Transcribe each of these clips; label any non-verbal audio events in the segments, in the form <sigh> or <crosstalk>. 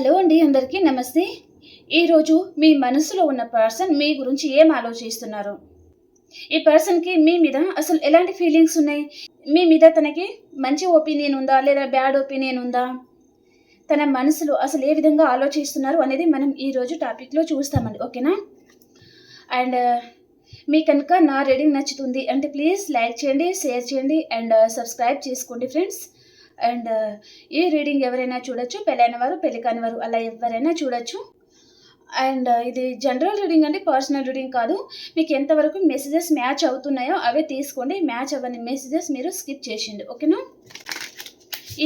Hello అండి అందరికీ నమస్తే. ఈరోజు మీ మనసులో ఉన్న పర్సన్ మీ గురించి ఏం ఆలోచిస్తున్నారు? ఈ పర్సన్కి మీ మీద అసలు ఎలాంటి ఫీలింగ్స్ ఉన్నాయి? మీ మీద తనకి మంచి ఒపీనియన్ ఉందా లేదా బ్యాడ్ ఒపీనియన్ ఉందా? తన మనసులో అసలు ఏ విధంగా ఆలోచిస్తున్నారు అనేది మనం ఈరోజు టాపిక్లో చూస్తామండి ఓకేనా? అండ్ మీ కనుక నా రీడింగ్ నచ్చుతుంది అంటే ప్లీజ్ లైక్ చేయండి షేర్ చేయండి అండ్ సబ్స్క్రైబ్ చేసుకోండి ఫ్రెండ్స్. అండ్ ఈ రీడింగ్ ఎవరైనా చూడొచ్చు పెళ్ళైన వారు పెళ్ళి కాని వారు అలా ఎవరైనా చూడొచ్చు. అండ్ ఇది జనరల్ రీడింగ్ అంటే పర్సనల్ రీడింగ్ కాదు. మీకు ఎంతవరకు మెసేజెస్ మ్యాచ్ అవుతున్నాయో అవే తీసుకోండి. మ్యాచ్ అవ్వని మెసేజెస్ మీరు స్కిప్ చేసిండి ఓకేనా?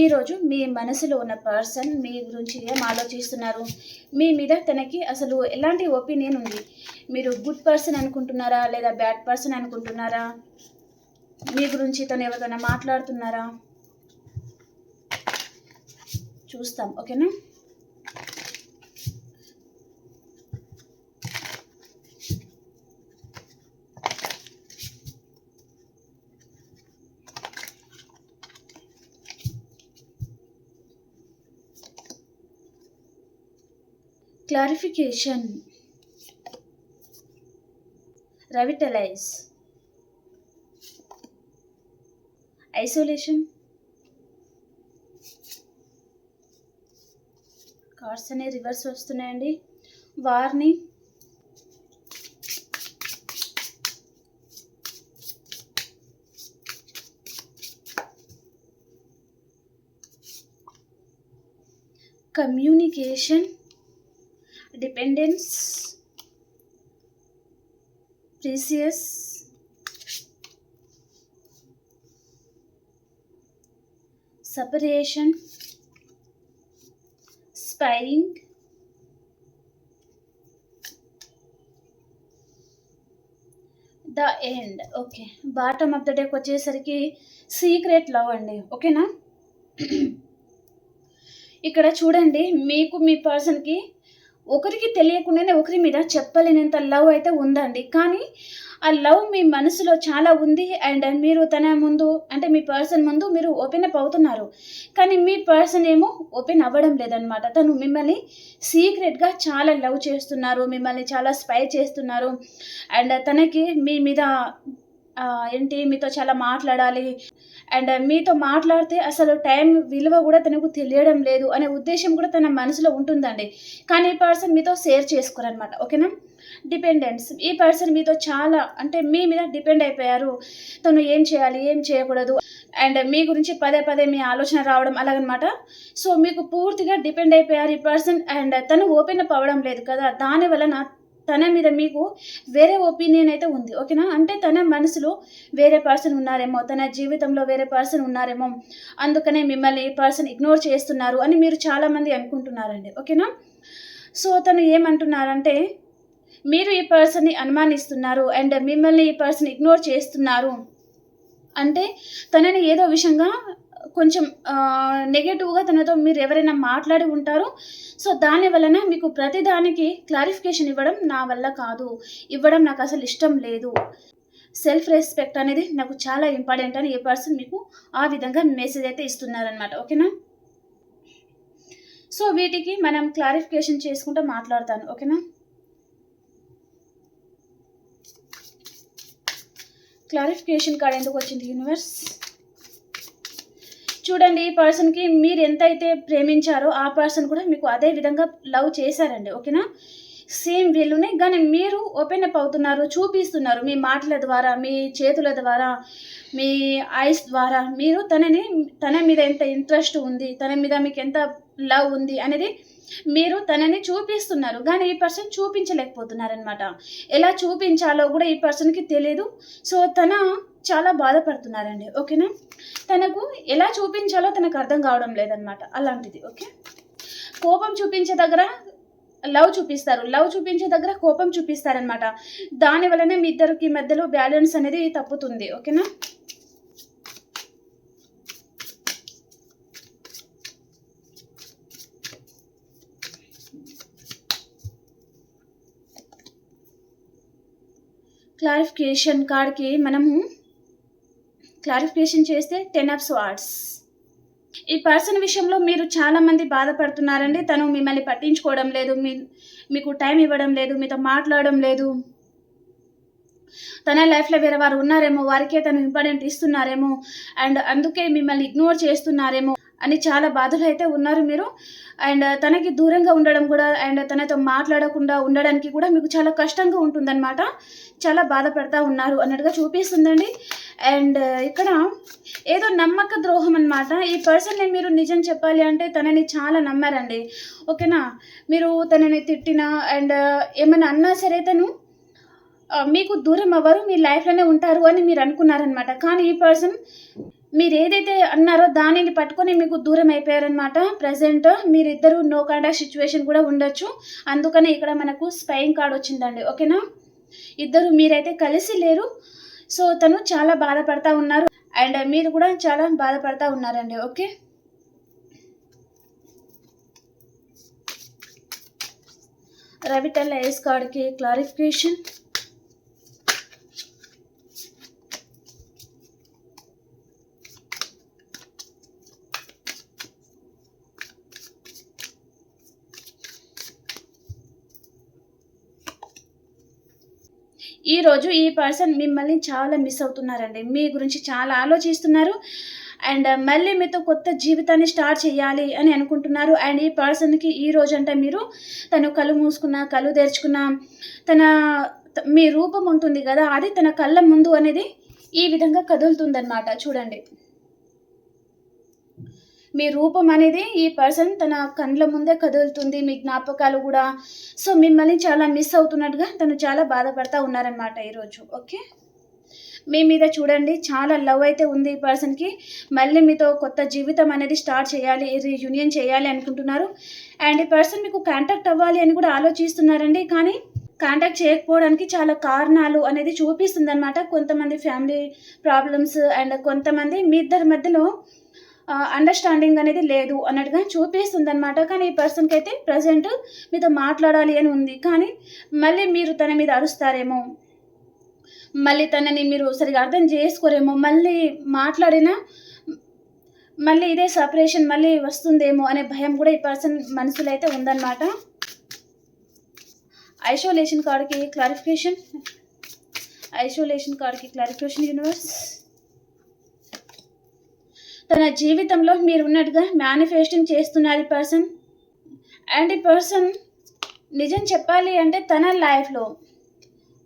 ఈరోజు మీ మనసులో ఉన్న పర్సన్ మీ గురించి ఏం ఆలోచిస్తున్నారు? మీ మీద తనకి అసలు ఎలాంటి ఒపీనియన్ ఉంది? మీరు గుడ్ పర్సన్ అనుకుంటున్నారా లేదా బ్యాడ్ పర్సన్ అనుకుంటున్నారా? మీ గురించి తను ఎవరికైనా మాట్లాడుతున్నారా? చూస్తాం ఓకేనా? క్లారిఫికేషన్. Revitalize. ఐసోలేషన్ కార్డ్స్ అనేవి రివర్స్ వస్తున్నాయండి. వార్ని communication dependence precious separation find the end okay bottom of the డేకి వచ్చేసరికి సీక్రెట్ లవ్ అండి. ఓకేనా <clears throat> ఇక్కడ చూడండి మీకు మీ పర్సన్కి ఒకరికి తెలియకుండానే ఒకరి మీద చెప్పలేనంత లవ్ అయితే ఉందండి. కానీ ఆ లవ్ మీ మనసులో చాలా ఉంది అండ్ మీరు తన ముందు అంటే మీ పర్సన్ ముందు మీరు ఓపెన్ అప్ అవుతున్నారు. కానీ మీ పర్సన్ ఏమో ఓపెన్ అవ్వడం లేదనమాట తను మిమ్మల్ని సీక్రెట్గా చాలా లవ్ చేస్తున్నారు మిమ్మల్ని చాలా స్పై చేస్తున్నారు. అండ్ తనకి మీ మీద ఏంటి మీతో చాలా మాట్లాడాలి. అండ్ మీతో మాట్లాడితే అసలు టైం విలువ కూడా తనకు తెలియడం లేదు అనే ఉద్దేశం కూడా తన మనసులో ఉంటుందండి. కానీ ఈ పర్సన్ మీతో షేర్ చేసుకోరనమాట ఓకేనా? డిపెండెన్స్. ఈ పర్సన్ మీతో చాలా అంటే మీ మీద డిపెండ్ అయిపోయారు. తను ఏం చేయాలి ఏం చేయకూడదు. అండ్ మీ గురించి పదే పదే మీ ఆలోచన రావడం అలాగనమాట. సో మీకు పూర్తిగా డిపెండ్ అయిపోయారు ఈ పర్సన్. అండ్ తను ఓపెన్ అప్ అవ్వడం లేదు కదా. దాని వలన తన మీద మీకు వేరే ఒపీనియన్ అయితే ఉంది ఓకేనా అంటే తన మనసులో వేరే పర్సన్ ఉన్నారేమో తన జీవితంలో వేరే పర్సన్ ఉన్నారేమో అందుకనే మిమ్మల్ని ఈ పర్సన్ ఇగ్నోర్ చేస్తున్నారు అని మీరు చాలామంది అనుకుంటున్నారండి ఓకేనా సో తను ఏమంటున్నారంటే మీరు ఈ పర్సన్ని అనుమానిస్తున్నారు అండ్ మిమ్మల్ని ఈ పర్సన్ ఇగ్నోర్ చేస్తున్నారు. అంటే తనని ఏదో విషయంగా కొంచెం నెగటివ్గా తనతో మీరు ఎవరైనా మాట్లాడి ఉంటారు. సో దాని వలన మీకు ప్రతిదానికి క్లారిఫికేషన్ ఇవ్వడం నా వల్ల కాదు. ఇవ్వడం నాకు అసలు ఇష్టం లేదు. సెల్ఫ్ రెస్పెక్ట్ అనేది నాకు చాలా ఇంపార్టెంట్ అని ఏ పర్సన్ మీకు ఆ విధంగా మెసేజ్ అయితే ఇస్తున్నారనమాట ఓకేనా? సో వీటికి మనం క్లారిఫికేషన్ చేసుకుంటూ మాట్లాడతాను. ఓకేనా? క్లారిఫికేషన్ కార్డ్ ఎందుకు వచ్చింది యూనివర్స్ చూడండి ఈ పర్సన్కి మీరు ఎంతైతే ప్రేమించారో ఆ పర్సన్ కూడా మీకు అదే విధంగా లవ్ చేశారండి ఓకేనా? సేమ్ వీళ్ళునే కానీ మీరు ఓపెన్ అప్ అవుతున్నారు చూపిస్తున్నారు మీ మాటల ద్వారా మీ చేతుల ద్వారా మీ ఐస్ ద్వారా. మీరు తనని తన మీద ఎంత ఇంట్రెస్ట్ ఉంది తన మీద మీకు ఎంత లవ్ ఉంది అనేది మీరు తనని చూపిస్తున్నారు కానీ ఈ పర్సన్ చూపించలేకపోతున్నారనమాట ఎలా చూపించాలో కూడా ఈ పర్సన్కి తెలియదు సో తన చాలా బాధపడుతున్నారండి ఓకేనా? తనకు ఎలా చూపించాలో తనకు అర్థం కావడం లేదనమాట అలాంటిది ఓకే? కోపం చూపించే దగ్గర లవ్ చూపిస్తారు లవ్ చూపించే దగ్గర కోపం చూపిస్తారనమాట దాని వలనే మీ ఇద్దరికి మధ్యలో బ్యాలెన్స్ అనేది తప్పుతుంది ఓకేనా? క్లారిఫికేషన్ కార్డ్కి మనము క్లారిఫికేషన్ చేస్తే టెన్ ఆఫ్ స్వార్డ్స్. ఈ పర్సన్ విషయంలో మీరు చాలా మంది బాధపడుతున్నారండి. తను మిమ్మల్ని పట్టించుకోవడం లేదు. మీ మీకు టైం ఇవ్వడం లేదు. మీతో మాట్లాడడం లేదు. తన లైఫ్లో వేరే వారు ఉన్నారేమో వారికే తను ఇంపార్టెంట్ ఇస్తున్నారేమో అండ్ అందుకే మిమ్మల్ని ఇగ్నోర్ చేస్తున్నారేమో అని చాలా బాధలు అయితే ఉన్నారు మీరు. అండ్ తనకి దూరంగా ఉండడం కూడా అండ్ తనతో మాట్లాడకుండా ఉండడానికి కూడా మీకు చాలా కష్టంగా ఉంటుందన్నమాట. చాలా బాధపడతా ఉన్నారు అన్నట్టుగా చూపిస్తుందండి. అండ్ ఇక్కడ ఏదో నమ్మక ద్రోహం అనమాట ఈ పర్సన్ని మీరు నిజం చెప్పాలి అంటే తనని చాలా నమ్మారండి. ఓకేనా? మీరు తనని తిట్టినా అండ్ ఏమైనా అన్నా సరే తను మీకు దూరం అవ్వరు మీ లైఫ్లోనే ఉంటారు అని మీరు అనుకున్నారనమాట కానీ ఈ పర్సన్ మీరు ఏదైతే అన్నారో దానిని పట్టుకొని మీకు దూరం అయిపోయారనమాట ప్రజెంట్ మీరిద్దరు నో కాంటాక్ట్ సిచ్యువేషన్ కూడా ఉండొచ్చు. అందుకనే ఇక్కడ మనకు స్పైన్ కార్డ్ వచ్చిందండి. ఓకేనా? ఇద్దరు మీరైతే కలిసి లేరు. సో తను చాలా బాధపడతా ఉన్నారు. అండ్ మీరు కూడా చాలా బాధపడతా ఉన్నారండి ఓకే? రవిటల్ ఎస్ కార్డ్కి క్లారిఫికేషన్ ఈరోజు రోజు ఈ పర్సన్ మిమ్మల్ని చాలా మిస్ అవుతున్నారండి. మీ గురించి చాలా ఆలోచిస్తున్నారు. అండ్ మళ్ళీ మీతో కొత్త జీవితాన్ని స్టార్ట్ చేయాలి అని అనుకుంటున్నారు. అండ్ ఈ పర్సన్కి ఈ రోజు అంటే మీరు తను కళ్ళు మూసుకున్న కళ్ళు తెరుచుకున్న తన మీ రూపం ఉంటుంది కదా అది తన కళ్ళ ముందు అనేది ఈ విధంగా కదులుతుందన్నమాట. చూడండి. మీ రూపం అనేది ఈ పర్సన్ తన కండ్ల ముందే కదులుతుంది మీ జ్ఞాపకాలు కూడా. సో మిమ్మల్ని చాలా మిస్ అవుతున్నట్టుగా తను చాలా బాధపడతా ఉన్నారనమాట ఈరోజు ఓకే? మీ మీద చూడండి చాలా లవ్ అయితే ఉంది ఈ పర్సన్కి. మళ్ళీ మీతో కొత్త జీవితం అనేది స్టార్ట్ చేయాలి యూనియన్ చేయాలి అనుకుంటున్నారు. అండ్ ఈ పర్సన్ మీకు కాంటాక్ట్ అవ్వాలి అని కూడా ఆలోచిస్తున్నారండి. కానీ కాంటాక్ట్ చేయకపోవడానికి చాలా కారణాలు అనేది చూపిస్తుంది అనమాట కొంతమంది ఫ్యామిలీ ప్రాబ్లమ్స్ అండ్ కొంతమంది మీ ఇద్దరి మధ్యలో అండర్స్టాండింగ్ అనేది లేదు అన్నట్టుగా చూపిస్తుంది అనమాట కానీ ఈ పర్సన్కి అయితే ప్రజెంట్ మీతో మాట్లాడాలి అని ఉంది. కానీ మళ్ళీ మీరు తన మీద అరుస్తారేమో మళ్ళీ తనని మీరు సరిగా అర్థం చేసుకోరేమో మళ్ళీ మాట్లాడినా మళ్ళీ ఇదే సపరేషన్ మళ్ళీ వస్తుందేమో అనే భయం కూడా ఈ పర్సన్ మనసులో అయితే ఉందన్నమాట. ఐసోలేషన్ కార్డ్కి క్లారిఫికేషన్ ఐసోలేషన్ కార్డ్కి క్లారిఫికేషన్ యూనివర్స్ తన జీవితంలో మీరు ఉన్నట్టుగా మేనిఫెస్టింగ్ చేస్తున్నారు ఈ పర్సన్ అండ్ ఈ పర్సన్ నిజం చెప్పాలి అంటే తన లైఫ్లో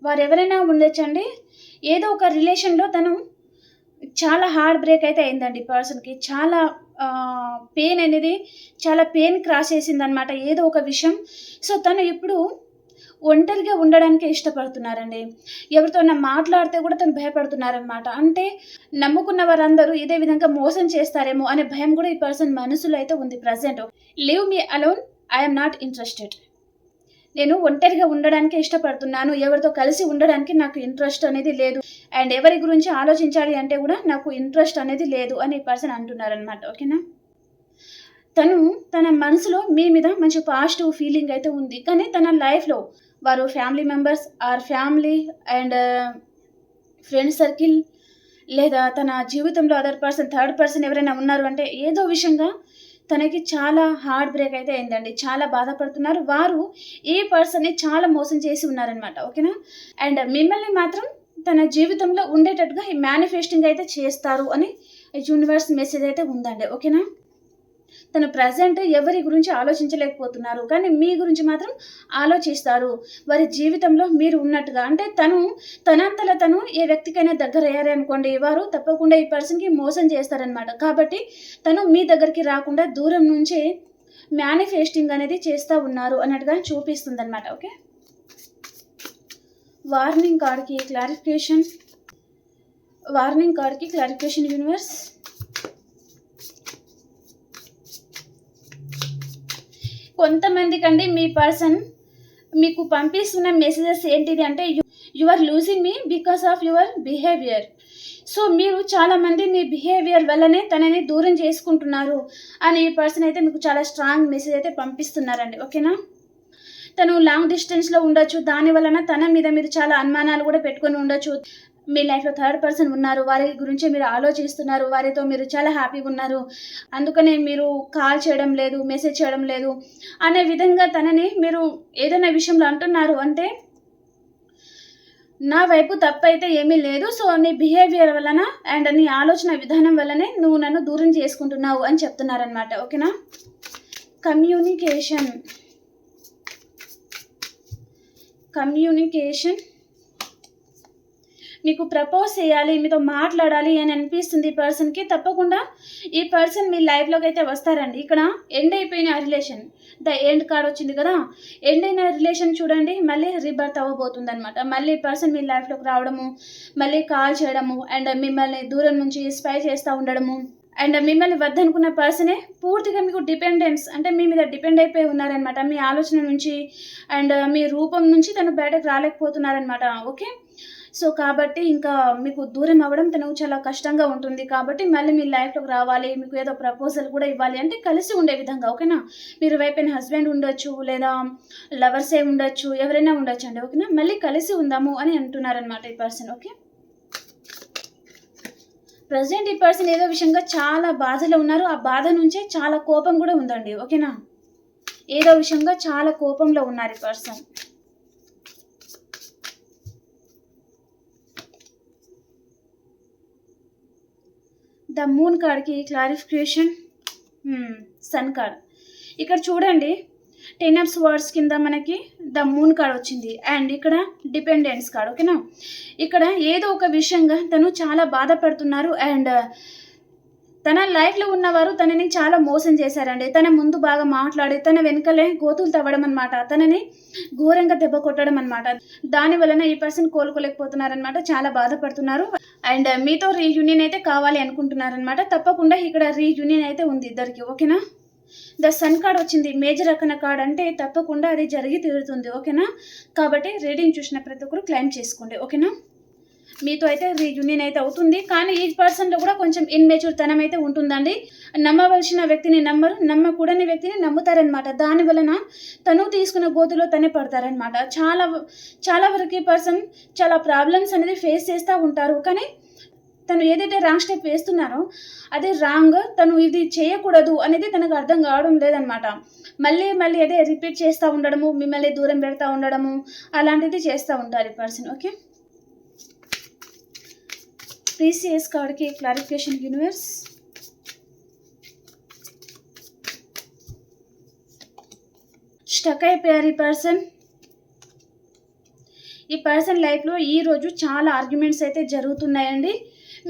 వారు ఎవరైనా ఉండొచ్చండి. ఏదో ఒక రిలేషన్లో తను చాలా హార్డ్ బ్రేక్ అయితే అయిందండి పర్సన్కి చాలా పెయిన్ అనేది చాలా పెయిన్ క్రాస్ చేసింది అనమాట ఏదో ఒక విషయం. సో తను ఇప్పుడు ఒంటరిగా ఉండడానికి ఇష్టపడుతున్నారండి. ఎవరితోనా మాట్లాడితే కూడా తను భయపడుతున్నారనమాట అంటే నమ్ముకున్న వారందరూ ఇదే విధంగా మోసం చేస్తారేమో అనే భయం కూడా ఈ పర్సన్ మనసులో అయితే ఉంది present. Live me alone I'm not interested. నేను ఒంటరిగా ఉండడానికి ఇష్టపడుతున్నాను. ఎవరితో కలిసి ఉండడానికి నాకు ఇంట్రెస్ట్ అనేది లేదు. అండ్ ఎవరి గురించి ఆలోచించాలి అంటే కూడా నాకు ఇంట్రెస్ట్ అనేది లేదు అని ఈ పర్సన్ అంటున్నారనమాట ఓకేనా? తను తన మనసులో మీ మీద మంచి పాజిటివ్ ఫీలింగ్ అయితే ఉంది. కానీ తన లైఫ్లో వారు family members or family and friend circle లేదా తన జీవితంలో అదర్ పర్సన్ థర్డ్ పర్సన్ ఎవరైనా ఉన్నారు అంటే ఏదో విషయంగా తనకి చాలా హార్డ్ బ్రేక్ అయితే అయిందండి. చాలా బాధపడుతున్నారు. వారు ఈ పర్సన్ని చాలా మోసం చేసి ఉన్నారనమాట ఓకేనా అండ్ మిమ్మల్ని మాత్రం తన జీవితంలో ఉండేటట్టుగా ఈ మేనిఫెస్టింగ్ అయితే చేస్తారు అని యూనివర్స్ మెసేజ్ అయితే ఉందండి. ఓకేనా తను ప్రజెంట్ ఎవరి గురించి ఆలోచించలేకపోతున్నారు. కానీ మీ గురించి మాత్రం ఆలోచిస్తారు. వారి జీవితంలో మీరు ఉన్నట్టుగా. అంటే తను తనంతల తను ఏ వ్యక్తికైనా దగ్గర అయ్యారే అనుకోండి. వారు తప్పకుండా ఈ పర్సన్కి మోసం చేస్తారనమాట కాబట్టి తను మీ దగ్గరికి రాకుండా దూరం నుంచే మేనిఫెస్టింగ్ అనేది చేస్తూ ఉన్నారు అన్నట్టుగా చూపిస్తుంది అనమాట ఓకే? వార్నింగ్ కార్డ్కి క్లారిఫికేషన్ వార్నింగ్ కార్డ్కి క్లారిఫికేషన్ యూనివర్స్. కొంతమందికి అండి మీ పర్సన్ మీకు పంపిస్తున్న మెసేజెస్ ఏంటిది అంటే you are losing me because of your behaviour. So మీరు చాలామంది మీ బిహేవియర్ వల్లనే తనని దూరం చేసుకుంటున్నారు అని ఈ పర్సన్ అయితే మీకు చాలా స్ట్రాంగ్ మెసేజ్ అయితే పంపిస్తున్నారండి. ఓకేనా? తను లాంగ్ డిస్టెన్స్లో ఉండొచ్చు. దాని వలన తన మీద మీరు చాలా అనుమానాలు కూడా పెట్టుకొని ఉండొచ్చు. మీ లైఫ్లో థర్డ్ పర్సన్ ఉన్నారు. వారి గురించి మీరు ఆలోచిస్తున్నారు. వారితో మీరు చాలా హ్యాపీగా ఉన్నారు. అందుకనే మీరు కాల్ చేయడం లేదు మెసేజ్ చేయడం లేదు అనే విధంగా తనని మీరు ఏదైనా విషయంలో అంటున్నారు అంటే నా వైపు తప్పు అయితే ఏమీ లేదు. సో నీ బిహేవియర్ వలన అండ్ నీ ఆలోచన విధానం వల్లనే నువ్వు నన్ను దూరం చేసుకుంటున్నావు అని చెప్తున్నారనమాట ఓకేనా? కమ్యూనికేషన్ కమ్యూనికేషన్ మీకు ప్రపోజ్ చేయాలి మీతో మాట్లాడాలి అని అనిపిస్తుంది ఈ పర్సన్కి తప్పకుండా ఈ పర్సన్ మీ లైఫ్లోకి అయితే వస్తారండి. ఇక్కడ ఎండ్ అయిపోయిన రిలేషన్ ద ఎండ్ కార్డ్ వచ్చింది కదా ఎండ్ అయిన రిలేషన్ చూడండి మళ్ళీ రీబర్త్ అవ్వబోతుంది అనమాట మళ్ళీ ఈ పర్సన్ మీ లైఫ్లోకి రావడము మళ్ళీ కాల్ చేయడము అండ్ మిమ్మల్ని దూరం నుంచి స్పై చేస్తూ ఉండడము అండ్ మిమ్మల్ని వద్దనుకున్న పర్సనే పూర్తిగా మీకు డిపెండెన్స్ అంటే మీ మీద డిపెండ్ అయిపోయి ఉన్నారనమాట మీ ఆలోచన నుంచి అండ్ మీ రూపం నుంచి తను బయటకు రాలేకపోతున్నారనమాట ఓకే సో కాబట్టి ఇంకా మీకు దూరం అవ్వడం తనకు చాలా కష్టంగా ఉంటుంది కాబట్టి మళ్ళీ మీ లైఫ్లోకి రావాలి మీకు ఏదో ప్రపోజల్ కూడా ఇవ్వాలి అంటే కలిసి ఉండే విధంగా ఓకేనా? మీరు వైపైన హస్బెండ్ ఉండొచ్చు లేదా లవర్సే ఉండొచ్చు ఎవరైనా ఉండొచ్చు అండి ఓకేనా? మళ్ళీ కలిసి ఉందాము అని అంటున్నారనమాట ఈ పర్సన్ ఓకే? ప్రజెంట్ ఈ పర్సన్ ఏదో విషయంగా చాలా బాధలో ఉన్నారు. ఆ బాధ నుంచే చాలా కోపం కూడా ఉందండి ఓకేనా? ఏదో విషయంగా చాలా కోపంలో ఉన్నారు ఈ పర్సన్ ద మూన్ కార్డ్కి క్లారిఫికేషన్ సన్ కార్డ్. ఇక్కడ చూడండి టెన్ అప్స్ వర్డ్స్ కింద మనకి ద మూన్ కార్డ్ వచ్చింది. అండ్ ఇక్కడ డిపెండెన్స్ కార్డ్ ఓకేనా? ఇక్కడ ఏదో ఒక విషయంగా తను చాలా బాధపడుతున్నారు. అండ్ తన లైఫ్లో ఉన్నవారు తనని చాలా మోసం చేశారండి. తన ముందు బాగా మాట్లాడి తన వెనకలే గోతులు తవ్వడం అనమాట తనని ఘోరంగా దెబ్బ కొట్టడం అనమాట దాని వలన ఈ పర్సన్ కోలుకోలేకపోతున్నారనమాట చాలా బాధపడుతున్నారు. అండ్ మీతో రీయూనియన్ అయితే కావాలి అనుకుంటున్నారనమాట తప్పకుండా ఇక్కడ రీయూనియన్ అయితే ఉంది ఇద్దరికి ఓకేనా? ద సన్ కార్డ్ వచ్చింది. మేజర్ రకన కార్డ్ అంటే తప్పకుండా అది జరిగి తీరుతుంది ఓకేనా? కాబట్టి రీడింగ్ చూసిన ప్రతి ఒక్కరు క్లైమ్ చేసుకోండి ఓకేనా? మీతో అయితే రీయూనియన్ అయితే అవుతుంది. కానీ ఈ పర్సన్లో కూడా కొంచెం ఇన్మెచ్యూర్ తనం అయితే ఉంటుందండి. నమ్మవలసిన వ్యక్తిని నమ్మరు నమ్మకూడని వ్యక్తిని నమ్ముతారనమాట దాని వలన తను తీసుకున్న గోతులో తనే పడతారనమాట చాలా చాలా వరకు ఈ పర్సన్ చాలా ప్రాబ్లమ్స్ అనేది ఫేస్ చేస్తూ ఉంటారు. కానీ తను ఏదైతే రాంగ్ స్టెప్ వేస్తున్నారో అదే రాంగ్ తను ఇది చేయకూడదు అనేది తనకు అర్థం కావడం లేదనమాట మళ్ళీ మళ్ళీ అదే రిపీట్ చేస్తూ ఉండడము మిమ్మల్ని దూరం పెడతా ఉండడము అలాంటిది చేస్తూ ఉంటారు ఈ పర్సన్. ఓకే? టీసీఎస్ కార్డ్కి క్లారిఫికేషన్ యూనివర్స్. స్టక్ అయిపోయారు ఈ పర్సన్. ఈ పర్సన్ లైఫ్లో ఈరోజు చాలా ఆర్గ్యుమెంట్స్ అయితే జరుగుతున్నాయండి.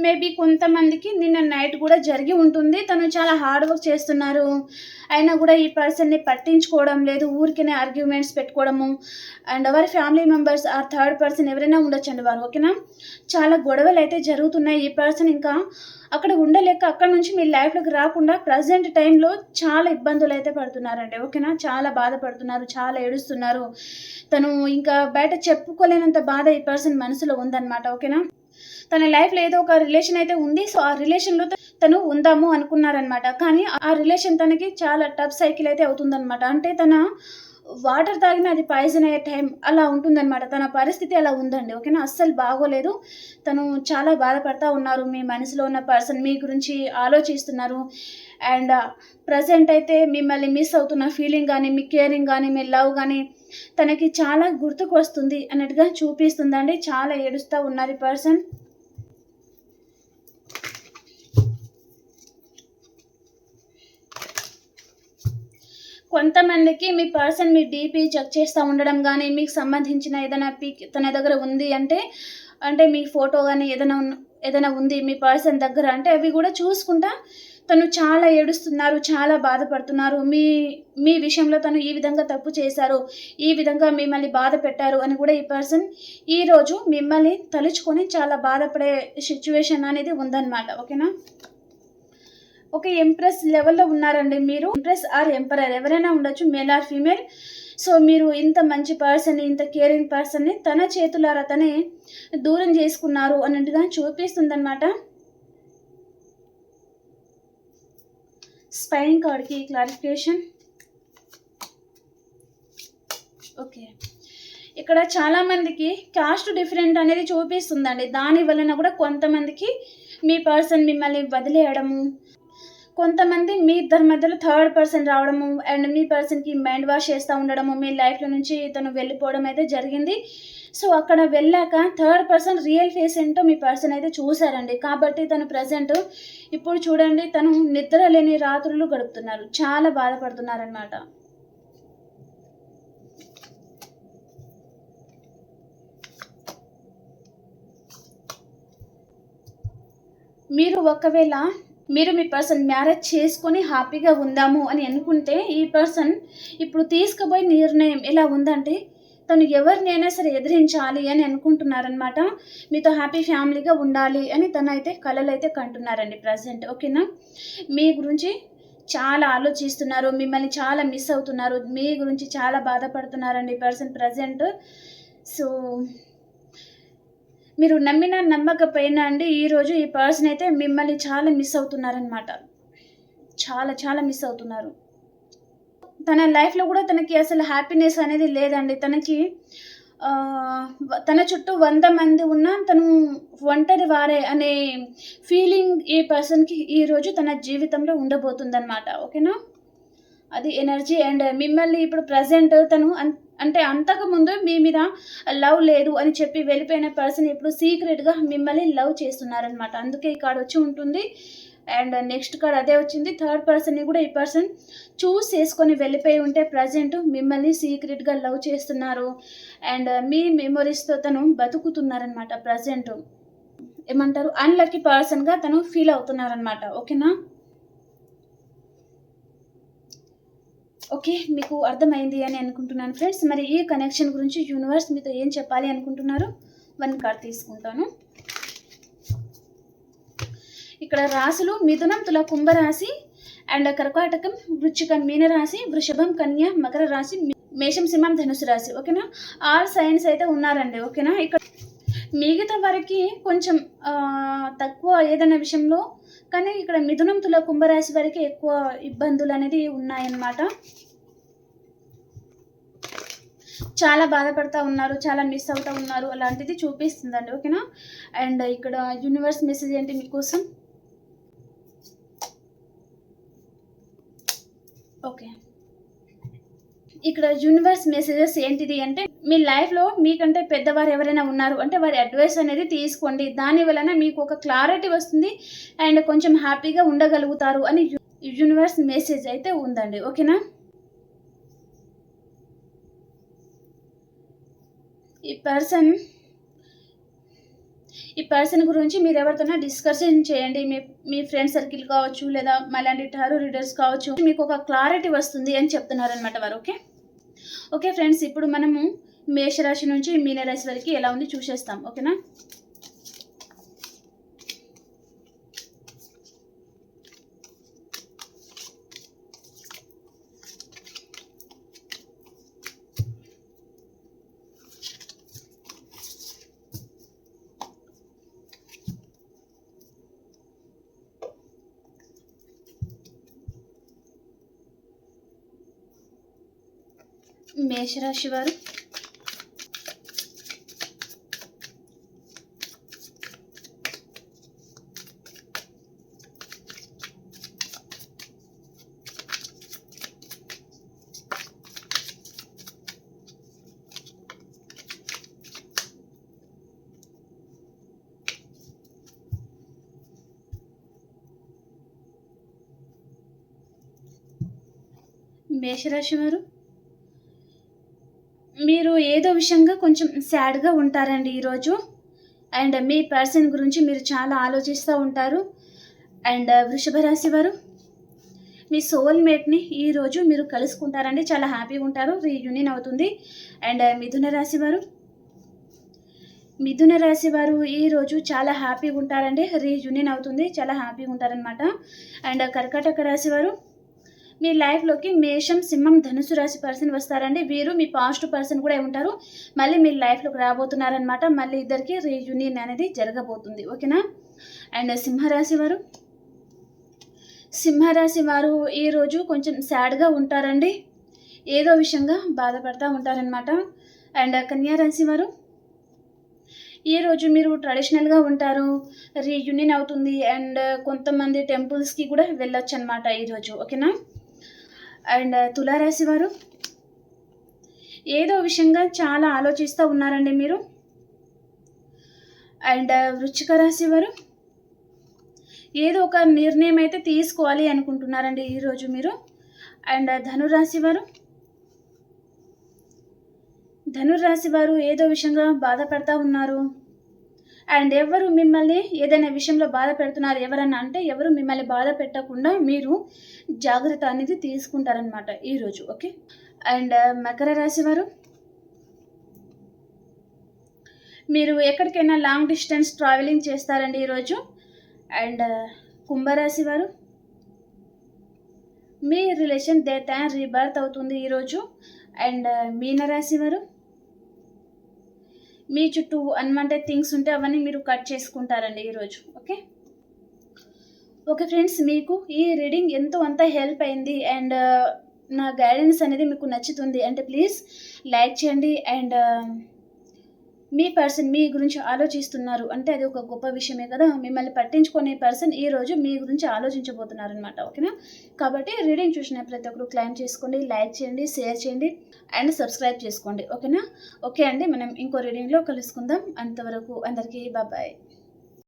మేబీ కొంతమందికి నిన్న నైట్ కూడా జరిగి ఉంటుంది. తను చాలా హార్డ్ వర్క్ చేస్తున్నారు. అయినా కూడా ఈ పర్సన్ని పట్టించుకోవడం లేదు ఊరికనే ఆర్గ్యుమెంట్స్ పెట్టుకోవడము. అండ్ వారి family members or third person ఎవరైనా ఉండొచ్చండి వారు ఓకేనా చాలా గొడవలు అయితే జరుగుతున్నాయి. ఈ పర్సన్ ఇంకా అక్కడ ఉండలేక అక్కడ నుంచి మీ లైఫ్లోకి రాకుండా ప్రజెంట్ టైంలో చాలా ఇబ్బందులు అయితే పడుతున్నారండి ఓకేనా చాలా బాధపడుతున్నారు చాలా ఏడుస్తున్నారు. తను ఇంకా బయట చెప్పుకోలేనంత బాధ ఈ పర్సన్ మనసులో ఉందన్నమాట ఓకేనా తన లైఫ్లో ఏదో ఒక రిలేషన్ అయితే ఉంది. సో ఆ రిలేషన్లో తను ఉందాము అనుకున్నారనమాట కానీ ఆ రిలేషన్ తనకి చాలా టఫ్ సైకిల్ అయితే అవుతుందనమాట అంటే తన వాటర్ తాగిన అది పాయిజన్ అయ్యే టైం అలా ఉంటుందన్నమాట. తన పరిస్థితి అలా ఉందండి ఓకేనా? అస్సలు బాగోలేదు. తను చాలా బాధపడతా ఉన్నారు. మీ మనసులో ఉన్న పర్సన్ మీ గురించి ఆలోచిస్తున్నారు. అండ్ ప్రజెంట్ అయితే మిమ్మల్ని మిస్ అవుతున్న ఫీలింగ్ కానీ మీ కేరింగ్ కానీ మీ లవ్ కానీ తనకి చాలా గుర్తుకు వస్తుంది అన్నట్టుగా చూపిస్తుందండి. చాలా ఏడుస్తూ ఉన్నారు ఈ పర్సన్. కొంతమందికి మీ పర్సన్ మీ డీపీ చెక్ చేస్తూ ఉండడం కానీ మీకు సంబంధించిన ఏదైనా పిక్ తన దగ్గర ఉంది అంటే అంటే మీ ఫోటో కానీ ఏదైనా ఏదైనా ఉంది మీ పర్సన్ దగ్గర అంటే అవి కూడా చూసుకుంటా తను చాలా ఏడుస్తున్నారు చాలా బాధపడుతున్నారు. మీ మీ విషయంలో తను ఈ విధంగా తప్పు చేశారు ఈ విధంగా మిమ్మల్ని బాధ పెట్టారు అని కూడా ఈ పర్సన్ ఈరోజు మిమ్మల్ని తలుచుకొని చాలా బాధపడే సిచ్యువేషన్ అనేది ఉందన్నమాట. ఓకేనా? ఒక ఎంప్రెస్ లెవెల్లో ఉన్నారండి మీరు. Empress or emperor. ఎవరైనా ఉండొచ్చు మేల్ ఆర్ ఫీమేల్. సో మీరు ఇంత మంచి పర్సన్ ఇంత కేరింగ్ పర్సన్ని తన చేతులారా తనే దూరం చేసుకున్నారు అన్నట్టుగా చూపిస్తుందన్నమాట. స్పైన్ కార్డ్కి క్లారిఫికేషన్. ఓకే. ఇక్కడ చాలామందికి కాస్ట్ డిఫరెంట్ అనేది చూపిస్తుందండి. దాని వలన కూడా కొంతమందికి మీ పర్సన్ మిమ్మల్ని వదిలేయడము కొంతమంది మీ ఇద్దరి మధ్యలో థర్డ్ పర్సన్ రావడము అండ్ మీ పర్సన్కి మైండ్ వాష్ చేస్తూ ఉండడము మీ లైఫ్లో నుంచి తను వెళ్ళిపోవడం అయితే జరిగింది. సో అక్కడ వెళ్ళాక థర్డ్ పర్సన్ రియల్ ఫేస్ ఏంటో మీ పర్సన్ అయితే చూశారండి. కాబట్టి తను ప్రజెంట్ ఇప్పుడు చూడండి తను నిద్ర లేని రాత్రులు గడుపుతున్నారు. చాలా బాధపడుతున్నారనమాట మీరు ఒకవేళ మీరు మీ పర్సన్ మ్యారేజ్ చేసుకొని హ్యాపీగా ఉందాము అని అనుకుంటే ఈ పర్సన్ ఇప్పుడు తీసుకుపోయే నిర్ణయం ఎలా ఉందంటే తను ఎవరినైనా సరే ఎదిరించాలి అని అనుకుంటున్నారనమాట మీతో హ్యాపీ ఫ్యామిలీగా ఉండాలి అని తను అయితే కళలు అయితే కంటున్నారండి ప్రజెంట్. ఓకేనా? మీ గురించి చాలా ఆలోచిస్తున్నారు మిమ్మల్ని చాలా మిస్ అవుతున్నారు మీ గురించి చాలా బాధపడుతున్నారండి పర్సన్ ప్రజెంట్. సో మీరు నమ్మిన నమ్మకపోయినా అండి ఈరోజు ఈ పర్సన్ అయితే మిమ్మల్ని చాలా మిస్ అవుతున్నారనమాట చాలా చాలా మిస్ అవుతున్నారు. తన లైఫ్లో కూడా తనకి అసలు హ్యాపీనెస్ అనేది లేదండి. తనకి తన చుట్టూ వంద మంది ఉన్నా తను ఒంటరి వారే అనే ఫీలింగ్ ఈ పర్సన్కి ఈరోజు తన జీవితంలో ఉండబోతుందన్నమాట. ఓకేనా? అది ఎనర్జీ అండ్ మిమ్మల్ని ఇప్పుడు ప్రజెంట్ తను అంటే అంతకుముందు మీ మీద లవ్ లేదు అని చెప్పి వెళ్ళిపోయిన పర్సన్ ఇప్పుడు సీక్రెట్గా మిమ్మల్ని లవ్ చేస్తున్నారనమాట అందుకే ఈ కార్డ్ వచ్చి ఉంటుంది. అండ్ నెక్స్ట్ కార్డ్ అదే వచ్చింది. థర్డ్ పర్సన్ని కూడా ఈ పర్సన్ చూస్ చేసుకొని వెళ్ళిపోయి ఉంటే ప్రజెంట్ మిమ్మల్ని సీక్రెట్గా లవ్ చేస్తున్నారు. అండ్ మీ మెమొరీస్తో తను బతుకుతున్నారనమాట ప్రజెంట్ ఏమంటారు? అన్లక్కీ పర్సన్గా తను ఫీల్ అవుతున్నారనమాట ఓకేనా ఓకే మీకు అర్థమైంది అని అనుకుంటున్నాను ఫ్రెండ్స్. మరి ఈ కనెక్షన్ గురించి యూనివర్స్ మీతో ఏం చెప్పాలి అనుకుంటున్నారు? వన్ కార్డ్ తీసుకుంటాను. ఇక్కడ రాసులు మిథునం తుల కుంభరాశి అండ్ కర్కాటకం వృచ్చికం మీనరాశి వృషభం కన్య మకర రాశి మేషం సింహం ధనుసు రాశి. ఓకేనా? ఆల్ సైన్స్ అయితే ఉన్నారండి. ఓకేనా? ఇక్కడ మిగతా వారికి కొంచెం తక్కువ ఏదైనా విషయంలో కానీ ఇక్కడ మిథునం తుల కుంభరాశి వారికి ఎక్కువ ఇబ్బందులు అనేది ఉన్నాయన్నమాట. చాలా బాధపడతా ఉన్నారు చాలా మిస్ అవుతా ఉన్నారు అలాంటిది చూపిస్తుందండి ఓకేనా? అండ్ ఇక్కడ యూనివర్స్ మెసేజ్ ఏంటి మీకోసం? ఓకే. ఇక్కడ యూనివర్స్ మెసేజెస్ ఏంటిది అంటే మీ లైఫ్లో మీకంటే పెద్దవారు ఎవరైనా ఉన్నారు అంటే వారి అడ్వైస్ అనేది తీసుకోండి. దాని వలన మీకు ఒక క్లారిటీ వస్తుంది అండ్ కొంచెం హ్యాపీగా ఉండగలుగుతారు అని యూనివర్స్ మెసేజ్ అయితే ఉందండి. ఓకేనా ఈ పర్సన్ ఈ పర్సన్ గురించి మీరు ఎవరితోనా డిస్కషన్ చేయండి. మీ మీ ఫ్రెండ్ సర్కిల్ కావచ్చు లేదా మలాంటి టారో రీడర్స్ కావచ్చు. మీకు ఒక క్లారిటీ వస్తుంది అని చెప్తున్నారనమాట వారు. ఓకే ఓకే ఫ్రెండ్స్ ఇప్పుడు మనము మేషరాశి నుంచి మీనరాశి వరకు ఎలా ఉంది చూసేస్తాం ఓకేనా? మేషరాశి వారు మేషరాశి వారు మీరు ఏదో విషయంగా కొంచెం సాడ్గా ఉంటారండి ఈరోజు. అండ్ మీ పర్సన్ గురించి మీరు చాలా ఆలోచిస్తూ ఉంటారు. అండ్ వృషభ రాశి వారు మీ సోల్మేట్ని ఈరోజు మీరు కలుసుకుంటారండి. చాలా హ్యాపీగా ఉంటారు. రీయూనియన్ అవుతుంది. అండ్ మిథున రాశి వారు మిథున రాశి వారు ఈరోజు చాలా హ్యాపీగా ఉంటారండి. రీయూనియన్ అవుతుంది. చాలా హ్యాపీగా ఉంటారనమాట అండ్ కర్కాటక రాశి వారు మీ లైఫ్లోకి మేషం సింహం ధనుసు రాశి పర్సన్ వస్తారండి. వీరు మీ పాస్ట్ పర్సన్ కూడా ఉంటారు. మళ్ళీ మీ లైఫ్లోకి రాబోతున్నారనమాట మళ్ళీ ఇద్దరికి రీయూనియన్ అనేది జరగబోతుంది. ఓకేనా? అండ్ సింహరాశి వారు? సింహరాశి వారు ఈరోజు కొంచెం సాడ్గా ఉంటారండి. ఏదో విషయంగా బాధపడతా ఉంటారనమాట అండ్ కన్యా రాశి వారు? ఈరోజు మీరు ట్రెడిషనల్గా ఉంటారు. రీయూనియన్ అవుతుంది. అండ్ కొంతమంది టెంపుల్స్కి కూడా వెళ్ళొచ్చు అనమాట ఈరోజు ఓకేనా? అండ్ తులారాశి వారు ఏదో విషయంగా చాలా ఆలోచిస్తూ ఉన్నారండి మీరు. అండ్ వృచ్చిక రాశి వారు ఏదో ఒక నిర్ణయం అయితే తీసుకోవాలి అనుకుంటున్నారండి ఈరోజు మీరు. అండ్ ధనురాశి వారు ధనురాశి వారు ఏదో విషయంగా బాధపడతా ఉన్నారు. అండ్ ఎవరు మిమ్మల్ని ఏదైనా విషయంలో బాధ పెడుతున్నారు ఎవరన్నా అంటే ఎవరు మిమ్మల్ని బాధ పెట్టకుండా మీరు జాగ్రత్త అనేది తీసుకుంటారనమాట ఈరోజు ఓకే? అండ్ uh, మకర రాశి వారు? మీరు ఎక్కడికైనా లాంగ్ డిస్టెన్స్ ట్రావెలింగ్ చేస్తారండి ఈరోజు అండ్ uh, కుంభరాశి వారు? మీ రిలేషన్ డెత్ అండ్ రీబర్త్ అవుతుంది ఈరోజు అండ్ మీనరాశి వారు? మీ చుట్టూ అన్వాంటెడ్ థింగ్స్ ఉంటే అవన్నీ మీరు కట్ చేసుకుంటారండి ఈరోజు ఓకే? ఓకే ఫ్రెండ్స్ మీకు ఈ రీడింగ్ ఎంతో అంత హెల్ప్ అయింది అండ్ uh, నా గైడెన్స్ అనేది మీకు నచ్చుతుంది. అంటే ప్లీజ్ లైక్ చేయండి అండ్ మీ పర్సన్ మీ గురించి ఆలోచిస్తున్నారు అంటే అది ఒక గొప్ప విషయమే కదా. మిమ్మల్ని పట్టించుకునే పర్సన్ ఈ రోజు మీ గురించి ఆలోచించబోతున్నారు అనమాట ఓకేనా కాబట్టి రీడింగ్ చూసిన ప్రతి ఒక్కరు క్లైమ్ చేసుకోండి లైక్ చేయండి షేర్ చేయండి అండ్ సబ్స్క్రైబ్ చేసుకోండి ఓకేనా ఓకే అండి మనం ఇంకో రీడింగ్లో కలుసుకుందాం. అంతవరకు అందరికీ బాబాయ్